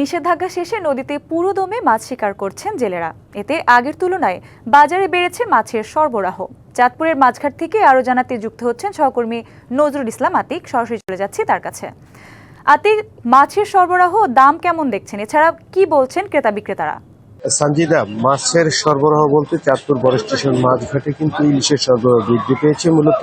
নিষেধাজ্ঞা শেষে নদীতে পুরো দমে মাছ শিকার করছেন জেলেরা। এতে আগের তুলনায় বাজারে বেড়েছে মাছের সরবরাহ। চাঁদপুরের মাছঘাট থেকে আরও জানাতে যুক্ত হচ্ছেন সহকর্মী নজরুল ইসলাম আতিক। সরাসরি চলে যাচ্ছি তার কাছে। আতিক, মাছের সরবরাহ দাম কেমন দেখছেন? এছাড়া কি বলছেন ক্রেতা বিক্রেতারা সঞ্জিদা মাছের সরবরাহ বলতে চাঁদপুর বড় স্টেশন মাছঘাটে কিন্তু ইলিশের সরবরাহ বৃদ্ধি পেয়েছে। মূলত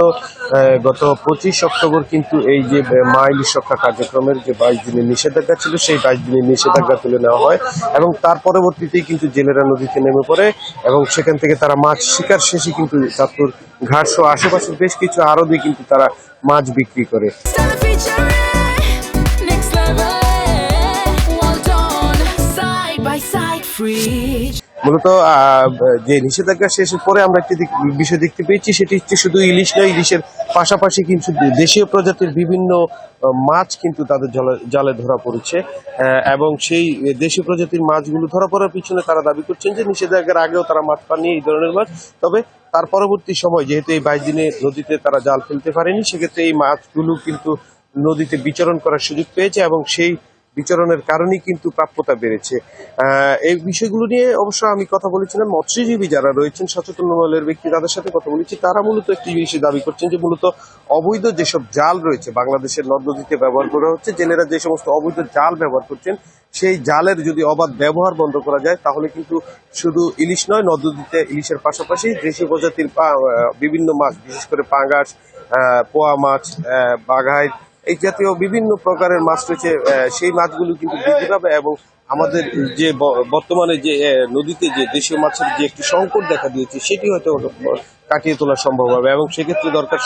গত পঁচিশ অক্টোবর কিন্তু এই যে মা ইলিশ রক্ষা কার্যক্রমের যে বাইশ দিনের নিষেধাজ্ঞা ছিল, সেই বাইশ দিনের নিষেধাজ্ঞা তুলে নেওয়া হয় এবং তার পরবর্তীতেই কিন্তু জেলেরা নদীতে নেমে পড়ে এবং সেখান থেকে তারা মাছ শিকার শেষে কিন্তু চাঁদপুর ঘাট সহ আশেপাশের বেশ কিছু আরদে কিন্তু তারা মাছ বিক্রি করে। মূলত যে নিষেধাজ্ঞা শেষের পরে আমরা একটি বিষয় দেখতে পেয়েছি, সেটি হচ্ছে শুধু ইলিশ নয়, ইলিশের পাশাপাশি কিন্তু দেশীয় প্রজাতির বিভিন্ন মাছ কিন্তু তাদের জলে- জালে ধরা পড়েছে। এবং সেই দেশীয় প্রজাতির মাছগুলো ধরা পড়ার পিছনে তারা দাবি করছেন যে নিষেধাজ্ঞার আগেও তারা মাছ পাননি এই ধরনের মাছ। তবে তার পরবর্তী সময়, যেহেতু এই বাইশ দিনে নদীতে তারা জাল ফেলতে পারেনি, সেক্ষেত্রে এই মাছগুলো কিন্তু নদীতে বিচরণ করার সুযোগ পেয়েছে এবং সেই বিচরণের কারণেই কিন্তু প্রাপ্যতা বেড়েছে। এই বিষয়গুলো নিয়ে অবশ্য আমি কথা বলেছিলাম। মৎস্যজীবী যারা রয়েছেন, সচেতন মহলের ব্যক্তি তাদের সাথে কথা বলেছি। তারা মূলত একটি জিনিসই দাবি করছেন যে মূলত অবৈধ যেসব জাল রয়েছে, বাংলাদেশের নদ নদীতে ব্যবহার করা হচ্ছে, জেলেরা যে সমস্ত অবৈধ জাল ব্যবহার করছেন, সেই জালের যদি অবাধ ব্যবহার বন্ধ করা যায়, তাহলে কিন্তু শুধু ইলিশ নয়, নদ নদীতে ইলিশের পাশাপাশি দেশি প্রজাতির বিভিন্ন মাছ, বিশেষ করে পাঙ্গাস পোয়া মাছ বাঘাই এই জাতীয় বিভিন্ন প্রকারের মাছ রয়েছে সেই মাছগুলো কিন্তু বৃদ্ধি পাবে এবং আমাদের যে বর্তমানে যে নদীতে যে দেশীয় মাছের যে একটি সংকট দেখা দিয়েছে, সেটি হয়তো কাটিয়ে তোলা সম্ভব হবে এবং সেক্ষেত্রে দরকার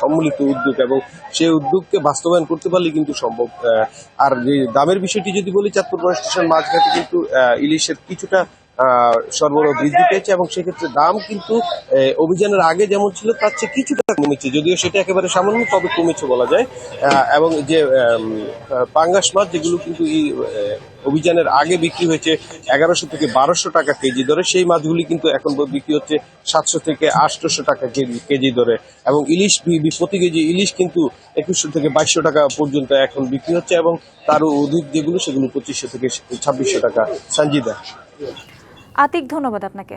সম্মিলিত উদ্যোগ এবং সেই উদ্যোগকে বাস্তবায়ন করতে পারলে কিন্তু সম্ভব আর দামের বিষয়টি যদি বলি, চাঁদপুর স্টেশন মাছঘাটে কিন্তু ইলিশের কিছুটা সরবরাহ বৃদ্ধি পেয়েছে এবং সেক্ষেত্রে দাম কিন্তু অভিযানের আগে যেমন ছিল তার চেয়ে কিছুটা কমেছে। যদিও সেটা একেবারে সামান্য তবে কমেছে বলা যায়। এবং যে পাঙ্গাস মাছ যেগুলো কিন্তু এই অভিযানের আগে বিক্রি হয়েছে এগারোশো থেকে বারোশো টাকা কেজি দরে সেই মাছগুলি কিন্তু এখন বিক্রি হচ্ছে সাতশো থেকে আটশোশো টাকা কেজি দরে। এবং ইলিশ প্রতি কেজি ইলিশ কিন্তু একুশশো থেকে বাইশশো টাকা পর্যন্ত এখন বিক্রি হচ্ছে এবং তারও অধিক যেগুলো সেগুলো পঁচিশশো থেকে ছাব্বিশশো টাকা সঞ্জিদা। আতিক ধন্যবাদ আপনাকে।